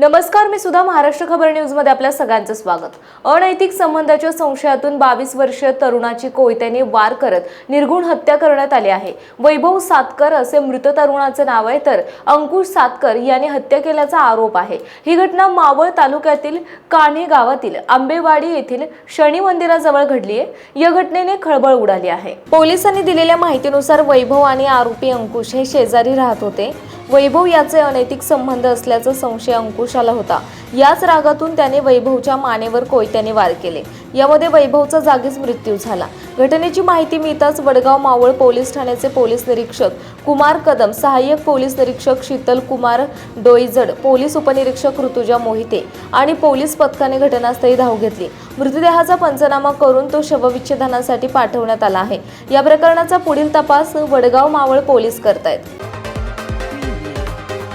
नमस्कार मी सुद्धा महाराष्ट्र खबर न्यूजमध्ये आपल्या सगळ्यांचं स्वागत. अनैतिक संबंधाच्या संशयातून बावीस वर्षीय तरुणाची कोयत्याने वार करत निर्गुण हत्या करण्यात आली आहे. वैभव सातकर असे मृत तरुणाचे नाव आहे तर अंकुश सातकर याने हत्या केल्याचा आरोप आहे. ही घटना मावळ तालुक्यातील कान्हे गावातील आंबेवाडी येथील शनी मंदिराजवळ घडली आहे. या घटनेने खळबळ उडाली आहे. पोलिसांनी दिलेल्या माहितीनुसार वैभव आणि आरोपी अंकुश हे शेजारी राहत होते. वैभव याचे अनैतिक संबंध असल्याचा संशय अंकुशाला होता. याच रागातून त्याने वैभवच्या मानेवर कोयत्याने वार केले. यामध्ये वैभवचा जागीच मृत्यू झाला. घटनेची माहिती मिळताच वडगाव मावळ पोलीस ठाण्याचे पोलीस निरीक्षक कुमार कदम सहाय्यक पोलीस निरीक्षक शीतल कुमार डोईजड पोलीस उपनिरीक्षक ऋतुजा मोहिते आणि पोलीस पथकाने घटनास्थळी धाव घेतली. मृतदेहाचा पंचनामा करून तो शवविच्छेदनासाठी पाठवण्यात आला आहे. या प्रकरणाचा पुढील तपास वडगाव मावळ पोलीस करतायत.